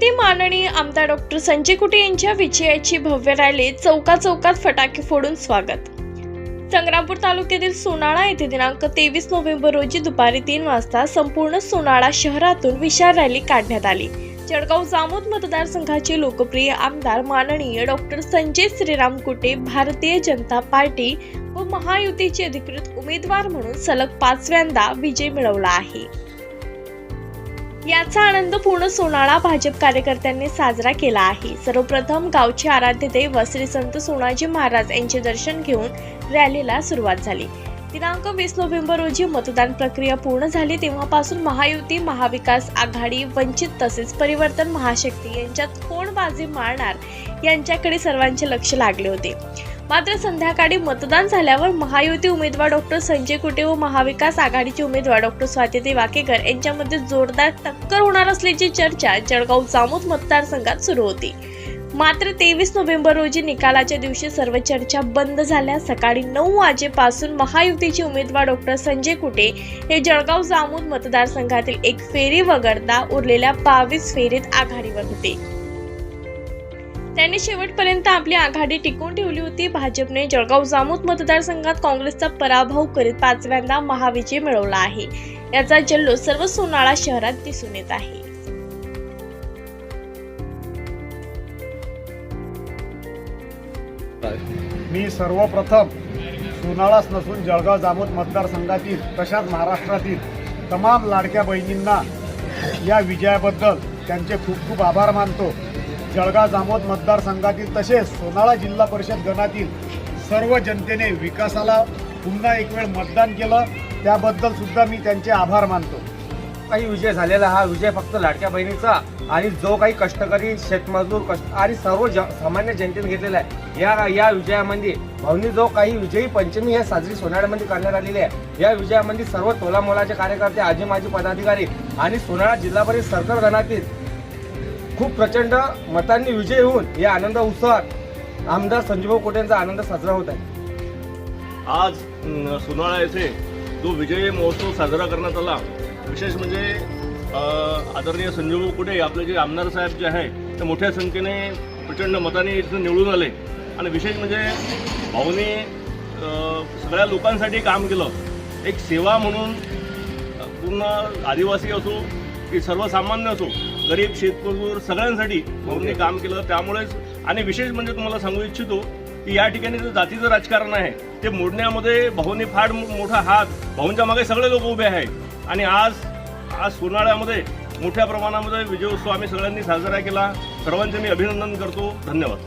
येथे माननीय आमदार डॉक्टर संजय कुटे यांच्या विजयाची भव्य रॅली चौका चौकात फटाके फोडून स्वागत. संग्रामपूर तालुक्यातील सोनाळा येथे दिनांक तेवीस नोव्हेंबर रोजी दुपारी तीन वाजता संपूर्ण सोनाळा शहरातून विशाल रॅली काढण्यात आली. जळगाव जामोद मतदारसंघाचे लोकप्रिय आमदार माननीय डॉक्टर संजय श्रीराम कुटे भारतीय जनता पार्टी व महायुतीचे अधिकृत उमेदवार म्हणून सलग पाचव्यांदा विजय मिळवला आहे. याचा आनंद पूर्ण सोनाळा भाजप कार्यकर्त्यांनी साजरा केला आहे. सर्वप्रथम गावचे आराध्य दैव श्री संत सोनाजी महाराज यांचे दर्शन घेऊन रॅलीला सुरुवात झाली. दिनांक वीस नोव्हेंबर रोजी मतदान प्रक्रिया पूर्ण झाली. तेव्हापासून महायुती महाविकास आघाडी वंचित तसेच परिवर्तन महाशक्ती यांच्यात कोण बाजी मारणार यांच्याकडे सर्वांचे लक्ष लागले होते. मात्र संध्याकाळी मतदान झाल्यावर महायुती उमेदवार डॉक्टर संजय कुटे व महाविकास आघाडीचे उमेदवार डॉक्टर स्वातीताई वाकेकर यांच्यामध्ये जोरदार टक्कर होणार असल्याची चर्चा जळगाव जामोद मतदारसंघात सुरू होती. मात्र तेवीस नोव्हेंबर रोजी निकालाच्या दिवशी सर्व चर्चा बंद झाल्या. सकाळी नऊ वाजेपासून महायुतीचे उमेदवार डॉक्टर संजय कुटे हे जळगाव जामोद मतदारसंघातील एक फेरी वगळता उरलेल्या बावीस फेरीत आघाडीवर होते. त्यांनी शेवटपर्यंत आपली आघाडी टिकून ठेवली होती. भाजपने जळगाव जामोद मतदारसंघात काँग्रेसचा पराभव करीत पाचव्यांदा महाविजय मिळवला आहे. याचा जल्लोष सर्व सोनाळा शहरात दिसून येत आहे. मी सर्वप्रथम सोनाळाच नसून जळगाव जामोद मतदारसंघातील तशाच महाराष्ट्रातील तमाम लाडक्या बहिणींना या विजयाबद्दल त्यांचे खूप खूप आभार मानतो. जळगाव जामोद मतदारसंघातील तसेच सोनाळा जिल्हा परिषद गणातील सर्व जनतेने विकासाला पुन्हा एक वेळ मतदान केलं त्याबद्दल सुद्धा मी त्यांचे आभार मानतो. काही विजय झालेला हा विजय फक्त लाडक्या बहिणीचा आणि जो काही कष्टकरी शेतमजूर कष्ट आणि सर्व ज सामान्य जनतेने घेतलेला आहे. या या विजयामध्ये भाऊनी जो काही विजयी पंचमी हे साजरी सोनाळ्यामध्ये करण्यात आलेली आहे या विजयामध्ये सर्व तोलामोलाचे कार्यकर्ते आजी माजी पदाधिकारी आणि सोनाळा जिल्हा परिषद सरकार गणातील खूप प्रचंड मतांनी विजय होऊन या आनंद उत्सवात आमदार संजीभाऊ कोटेंचा आनंद साजरा होत आहे. आज सुनाळा येथे जो विजय महोत्सव साजरा करण्यात आला विशेष म्हणजे आदरणीय संजीव कुठे आपले जे आमदार साहेब जे आहे ते मोठ्या संख्येने प्रचंड मताने इथं निवडून आले. आणि विशेष म्हणजे भाऊने सगळ्या लोकांसाठी काम केलं. एक सेवा म्हणून पूर्ण आदिवासी असो की सर्वसामान्य असो गरीब शेतमजूर सगळ्यांसाठी भाऊने काम केलं. त्यामुळेच आणि विशेष म्हणजे तुम्हाला सांगू इच्छितो की या ठिकाणी जे जातीचं राजकारण आहे ते मोडण्यामध्ये भाऊने फार मोठा हात भाऊंच्या मागे सगळे लोक उभे आहेत. आणि आज आज सोनाळ्यामध्ये मोठ्या प्रमाणामध्ये विजयोत्सव आम्ही सगळ्यांनी साजरा केला. सर्वांचे मी अभिनंदन करतो. धन्यवाद.